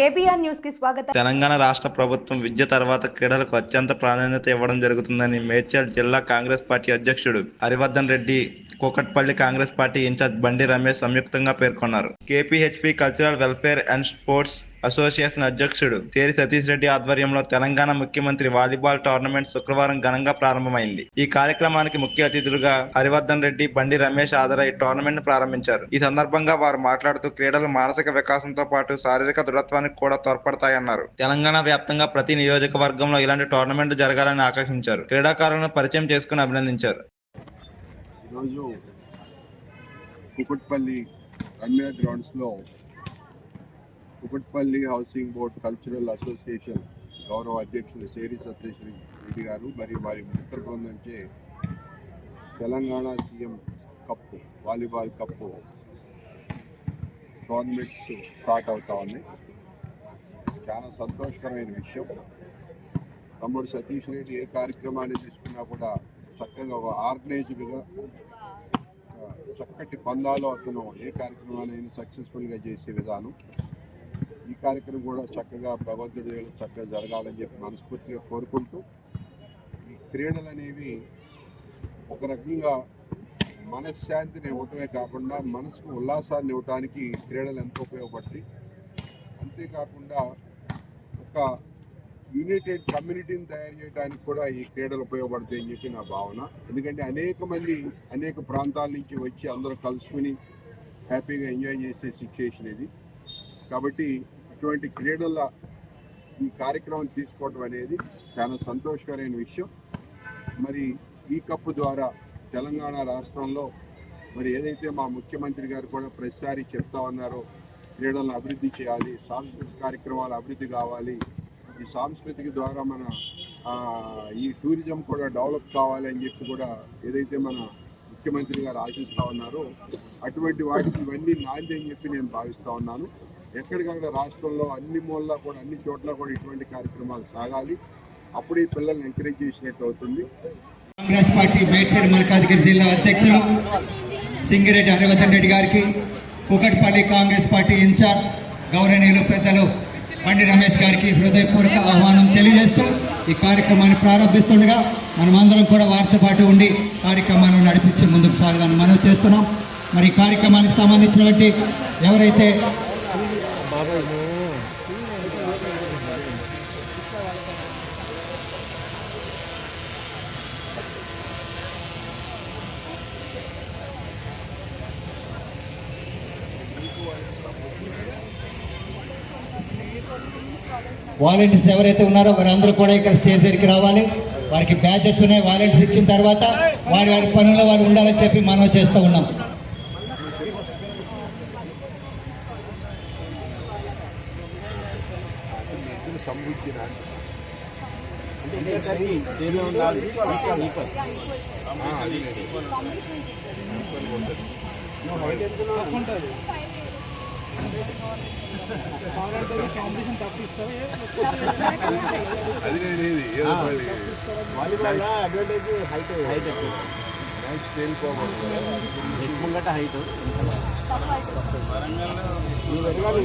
KBR న్యూస్కి స్వాగతం. తెలంగాణ రాష్ట్ర ప్రభుత్వం విద్య తర్వాత క్రీడలకు అత్యంత ప్రాధాన్యత ఇవ్వడం జరుగుతుందని మేడ్చల్ జిల్లా కాంగ్రెస్ పార్టీ అధ్యక్షుడు హరివర్ధన్ రెడ్డి కూకట్పల్లి కాంగ్రెస్ పార్టీ ఇన్ఛార్జ్ బండి రమేష్ సంయుక్తంగా పేర్కొన్నారు. KPHP cultural welfare and sports association అధ్యక్షుడు తేరి సతీష్ రెడ్డి ఆధ్వర్యంలో తెలంగాణ ముఖ్యమంత్రి వాలీబాల్ టోర్నమెంట్ శుక్రవారం ఘనంగా ప్రారంభమైంది. ఈ కార్యక్రమానికి ముఖ్య అతిథులుగా హరివర్ధన్ రెడ్డి బండి రమేష్ ఆదరై టోర్నమెంట్ ప్రారంభించారు. ఈ సందర్భంగా వారు మాట్లాడుతూ క్రీడలు మానసిక వికాసంతో పాటు శారీరక దృఢత్వానికి కూడా తోడ్పడతాయన్నారు. తెలంగాణ వ్యాప్తంగా ప్రతి నియోజకవర్గంలో ఇలాంటి టోర్నమెంట్ జరగాలని ఆకాంక్షించారు. క్రీడాకారులను పరిచయం చేసుకుని అభినందించారు. ఈరోజు కుకుట్పల్లి రమ్య గ్రౌండ్స్లో Kukatpally housing board cultural association గౌరవ అధ్యక్షులు సేరి సతీష్ రెడ్డి గారు మరియు వారి మిత్ర బృందంచే Telangana CM cup volleyball cup tournaments start అవుతా ఉన్నాయి. చాలా సంతోషకరమైన విషయం. తమ్ముడు సతీష్ రెడ్డి ఏ కార్యక్రమాన్ని తీసుకున్నా కూడా చక్కగా ఆర్గనైజ్డ్గా చక్కటి పందాలో అతను ఏ కార్యక్రమాన్ని సక్సెస్ఫుల్గా చేసే విధానం. ఈ కార్యక్రమం కూడా చక్కగా భగవంతుడి దగ్గర చక్కగా జరగాలని చెప్పి మనస్ఫూర్తిగా కోరుకుంటూ ఈ క్రీడలు అనేవి ఒక రకంగా మనశ్శాంతిని ఇవ్వటమే కాకుండా మనసుకు ఉల్లాసాన్ని ఇవ్వటానికి క్రీడలు ఎంతో ఉపయోగపడతాయి. అంతేకాకుండా ఒక యునైటెడ్ కమ్యూనిటీని తయారు చేయడానికి కూడా ఈ క్రీడలు ఉపయోగపడతాయి అని చెప్పి నా భావన. ఎందుకంటే అనేక మంది అనేక ప్రాంతాల నుంచి వచ్చి అందరూ కలుసుకుని హ్యాపీగా ఎంజాయ్ చేసే సిచ్యుయేషన్ ఇది. కాబట్టి ఇటువంటి క్రీడల ఈ కార్యక్రమం తీసుకోవడం అనేది చాలా సంతోషకరమైన విషయం. మరి ఈ కప్పు ద్వారా తెలంగాణ రాష్ట్రంలో మరి ఏదైతే మా ముఖ్యమంత్రి గారు కూడా ప్రతిసారి చెప్తా ఉన్నారో క్రీడలను అభివృద్ధి చేయాలి సాంస్కృతిక కార్యక్రమాలు అభివృద్ధి కావాలి ఈ సాంస్కృతిక ద్వారా మన ఈ టూరిజం కూడా డెవలప్ కావాలి అని చెప్పి కూడా ఏదైతే మన ముఖ్యమంత్రి గారు ఆశిస్తూ ఉన్నారో అటువంటి వాటికి ఇవన్నీ నాంది అని చెప్పి నేను భావిస్తూ ఉన్నాను. ఎక్కడికక్కడ రాష్ట్రంలో అన్ని మూలలా కూడా అన్ని చోట్ల కూడా ఇటువంటి కార్యక్రమాలు సాగాలి. అప్పుడు ఈ పిల్లల్ని ఎంకరేజ్ చేసినట్టు అవుతుంది. కాంగ్రెస్ పార్టీ మేడ్చల్ మల్కాజ్గిరి జిల్లా అధ్యక్షులు సింగిరెడ్డి హరివర్ధన్ రెడ్డి గారికి కుకట్పల్లి కాంగ్రెస్ పార్టీ ఇన్ఛార్జ్ గౌరవనీయులు పెద్దలు బండి రమేష్ గారికి హృదయపూర్వక ఆహ్వానం తెలియజేస్తూ ఈ కార్యక్రమాన్ని ప్రారంభిస్తుండగా మనమందరం కూడా వారితో పాటు ఉండి కార్యక్రమాన్ని నడిపించి ముందుకు సాగాలని మనం చేస్తున్నాం. మరి ఈ కార్యక్రమానికి సంబంధించినటువంటి ఎవరైతే వాలంటీర్స్ ఎవరైతే ఉన్నారో వారందరూ కూడా ఇక్కడ స్టేజ్ దగ్గరికి రావాలి. వారికి బ్యాచెస్ ఉన్నాయి. వాలంటీర్స్ ఇచ్చిన తర్వాత వారి వారి పనుల్లో వారు ఉండాలని చెప్పి మనం చేస్తూ ఉన్నాం. అది నేను ఇది ఏదో మళ్ళీ వాలీబాల్ అడ్వాంటేజ్ హైట్ హైట్ ఎక్కువ మ్యాచ్ తేలిపోకూడదు నెట్ ముంగట హైట్ ఎదగాలి